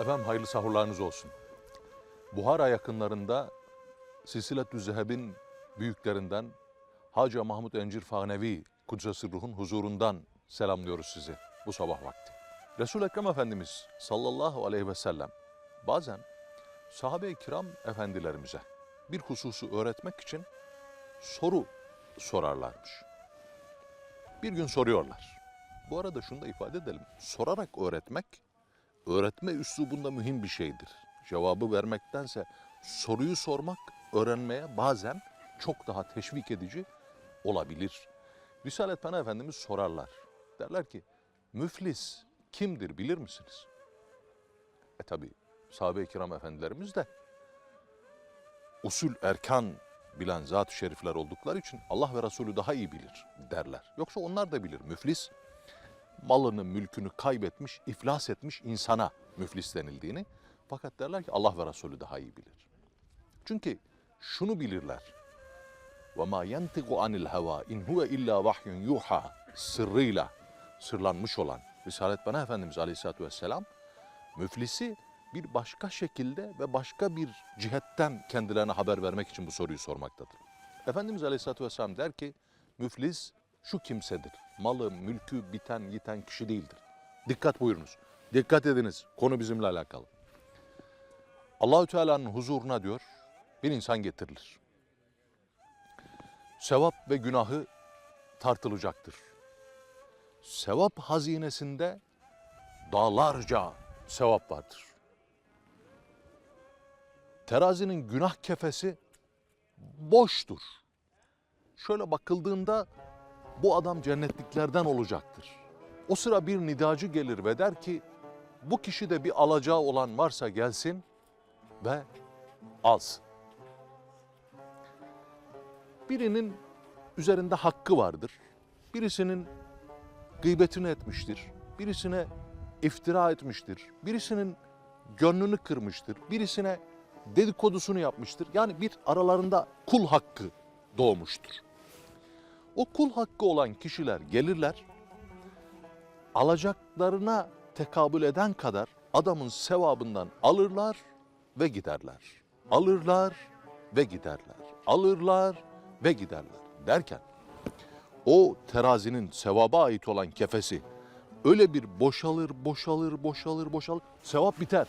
Efendim hayırlı sahurlarınız olsun. Buhara yakınlarında Silsiletü Zeheb'in büyüklerinden Hacı Mahmud Encir Fahnevi Kudsesi Ruh'un huzurundan selamlıyoruz sizi bu sabah vakti. Resul-i Ekrem Efendimiz sallallahu aleyhi ve sellem bazen sahabe-i kiram efendilerimize bir hususu öğretmek için soru sorarlarmış. Bir gün soruyorlar. Bu arada şunu da ifade edelim. Sorarak öğretmek öğretme üslubunda mühim bir şeydir. Cevabı vermektense soruyu sormak öğrenmeye bazen çok daha teşvik edici olabilir. Risalet Pana Efendimiz sorarlar. Derler ki müflis kimdir bilir misiniz? E tabi sahabe-i kiram efendilerimiz de usul erkan bilen zat-ı şerifler oldukları için Allah ve Resulü daha iyi bilir derler. Yoksa onlar da bilir. Müflis malını, mülkünü kaybetmiş, iflas etmiş insana müflis denildiğini. Fakat derler ki Allah ve Resulü daha iyi bilir. Çünkü şunu bilirler. وَمَا يَنْتِقُ عَنِ الْهَوَى اِنْ هُوَ اِلَّا وَحْيٌ يُوحَى Sırrıyla sırlanmış olan Risalet Bana Efendimiz Aleyhisselatü Vesselam müflisi bir başka şekilde ve başka bir cihetten kendilerine haber vermek için bu soruyu sormaktadır. Efendimiz Aleyhisselatü Vesselam der ki müflis şu kimsedir. Malı, mülkü biten, yiten kişi değildir. Dikkat buyurunuz. Dikkat ediniz. Konu bizimle alakalı. Allahü Teala'nın huzuruna diyor bir insan getirilir. Sevap ve günahı tartılacaktır. Sevap hazinesinde dağlarca sevap vardır. Terazinin günah kefesi boştur. Şöyle bakıldığında bu adam cennetliklerden olacaktır. O sıra bir nidacı gelir ve der ki bu kişide bir alacağı olan varsa gelsin ve alsın. Birinin üzerinde hakkı vardır. Birisinin gıybetini etmiştir. Birisine iftira etmiştir. Birisinin gönlünü kırmıştır. Birisine dedikodusunu yapmıştır. Yani bir aralarında kul hakkı doğmuştur. O kul hakkı olan kişiler gelirler, alacaklarına tekabül eden kadar adamın sevabından alırlar ve giderler. Alırlar ve giderler. Alırlar ve giderler. Derken o terazinin sevaba ait olan kefesi öyle bir boşalır, boşalır, boşalır, boşalır. Sevap biter.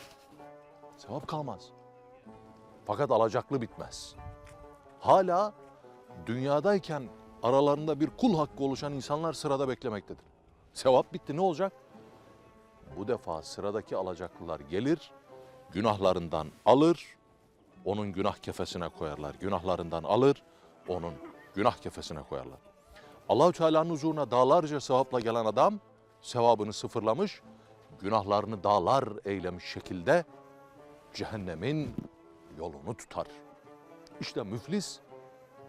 Sevap kalmaz. Fakat alacaklı bitmez. Hala dünyadayken aralarında bir kul hakkı oluşan insanlar sırada beklemektedir. Sevap bitti ne olacak? Bu defa sıradaki alacaklılar gelir, günahlarından alır, onun günah kefesine koyarlar. Günahlarından alır, onun günah kefesine koyarlar. Allahü Teala'nın huzuruna dağlarca sevapla gelen adam sevabını sıfırlamış, günahlarını dağlar eylemiş şekilde cehennemin yolunu tutar. İşte müflis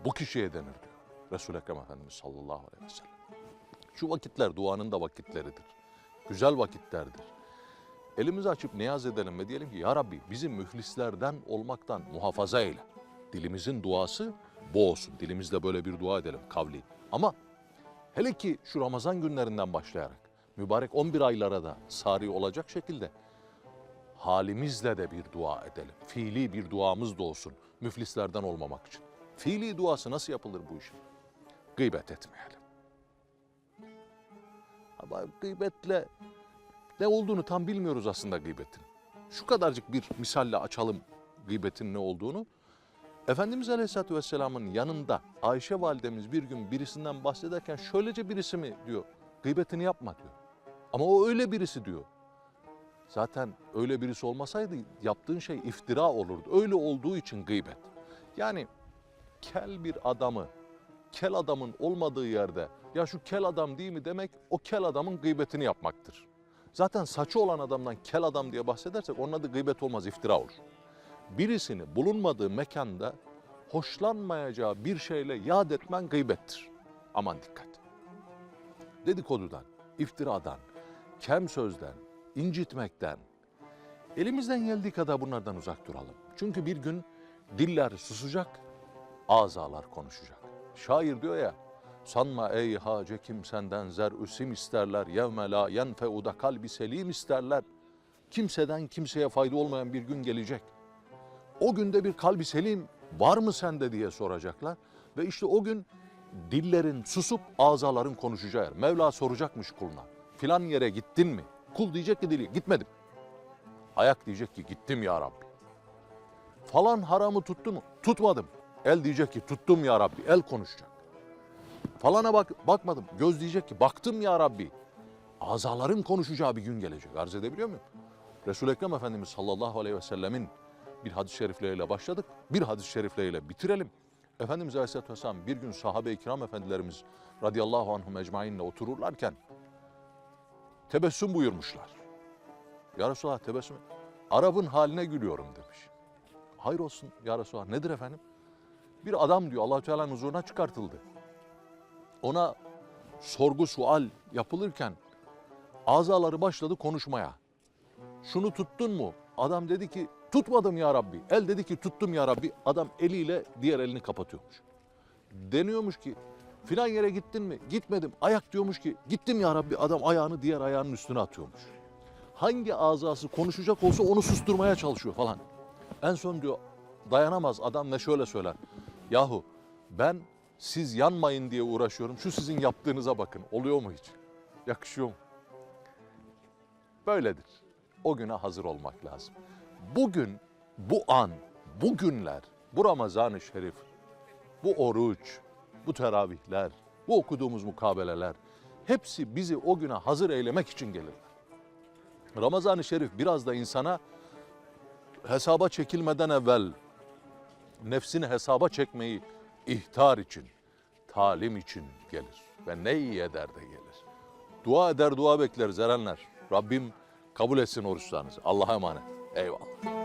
bu kişiye denir diyor Resul-i Ekrem Efendimiz sallallahu aleyhi ve sellem. Şu vakitler duanın da vakitleridir. Güzel vakitlerdir. Elimizi açıp niyaz edelim ve diyelim ki Ya Rabbi bizi müflislerden olmaktan muhafaza eyle. Dilimizin duası bu olsun. Dilimizde böyle bir dua edelim kavli. Ama hele ki şu Ramazan günlerinden başlayarak mübarek 11 aylara da sari olacak şekilde halimizle de bir dua edelim. Fiili bir duamız da olsun müflislerden olmamak için. Fiili duası nasıl yapılır bu işin? Gıybet etmeyelim. Ama gıybetle ne olduğunu tam bilmiyoruz aslında gıybetin. Şu kadarcık bir misalle açalım gıybetin ne olduğunu. Efendimiz Aleyhisselatü Vesselam'ın yanında Ayşe validemiz bir gün birisinden bahsederken şöylece birisi mi diyor. Gıybetini yapma diyor. Ama o öyle birisi diyor. Zaten öyle birisi olmasaydı yaptığın şey iftira olurdu. Öyle olduğu için gıybet. Yani kel bir adamı, kel adamın olmadığı yerde ya şu kel adam değil mi demek o kel adamın gıybetini yapmaktır. Zaten saçı olan adamdan kel adam diye bahsedersek onun adı gıybet olmaz iftira olur. Birisini bulunmadığı mekanda hoşlanmayacağı bir şeyle yad etmen gıybettir. Aman dikkat. Dedikodudan, iftiradan, kem sözden, incitmekten, elimizden geldiği kadar bunlardan uzak duralım. Çünkü bir gün diller susacak, azalar konuşacak. Şair diyor ya, sanma ey hace kim senden zer üsim isterler, yevme la yenfeuda kalbi selim isterler. kimseden kimseye fayda olmayan bir gün gelecek. O günde bir kalbi selim var mı sende diye soracaklar. Ve işte o gün dillerin susup azaların konuşacağı yer. Mevla soracakmış kuluna. Filan yere gittin mi? Kul diyecek ki dili gitmedim. Ayak diyecek ki gittim ya Rabbi. Falan haramı tuttu mu? Tutmadım. El diyecek ki tuttum ya Rabbi. El konuşacak. Falana bak bakmadım. Göz diyecek ki baktım ya Rabbi. Azaların konuşacağı bir gün gelecek. Arz edebiliyor muyum? Resul-i Ekrem Efendimiz sallallahu aleyhi ve sellemin bir hadis-i şerifleriyle başladık. Bir hadis-i şerifleriyle bitirelim. Efendimiz Aleyhisselatü Vesselam bir gün sahabe-i kiram efendilerimiz radıyallahu anhum ecmainle otururlarken tebessüm buyurmuşlar. Ya Resulallah tebessüm. Arap'ın haline gülüyorum demiş. Hayır olsun ya Resulallah. Nedir efendim? Bir adam diyor allah Teala'nın huzuruna çıkartıldı. Ona sorgu sual yapılırken azaları başladı konuşmaya. Şunu tuttun mu? Adam dedi ki tutmadım ya Rabbi. El dedi ki tuttum ya Rabbi. Adam eliyle diğer elini kapatıyormuş. Deniyormuş ki filan yere gittin mi? Gitmedim. Ayak diyormuş ki gittim ya Rabbi. Adam ayağını diğer ayağının üstüne atıyormuş. Hangi azası konuşacak olsa onu susturmaya çalışıyor falan. En son diyor dayanamaz adam ne şöyle söyler. Yahu ben siz yanmayın diye uğraşıyorum. Şu sizin yaptığınıza bakın. Oluyor mu hiç? Yakışıyor mu? Böyledir. O güne hazır olmak lazım. Bugün, bu an, bu günler, bu Ramazan-ı Şerif, bu oruç, bu teravihler, bu okuduğumuz mukabeleler hepsi bizi o güne hazır eylemek için gelirler. Ramazan-ı Şerif biraz da insana hesaba çekilmeden evvel nefsini hesaba çekmeyi ihtar için, talim için gelir ve ne iyi eder de gelir. Dua eder dua bekleriz erenler. Rabbim kabul etsin oruçlarınızı. Allah'a emanet. Eyvallah.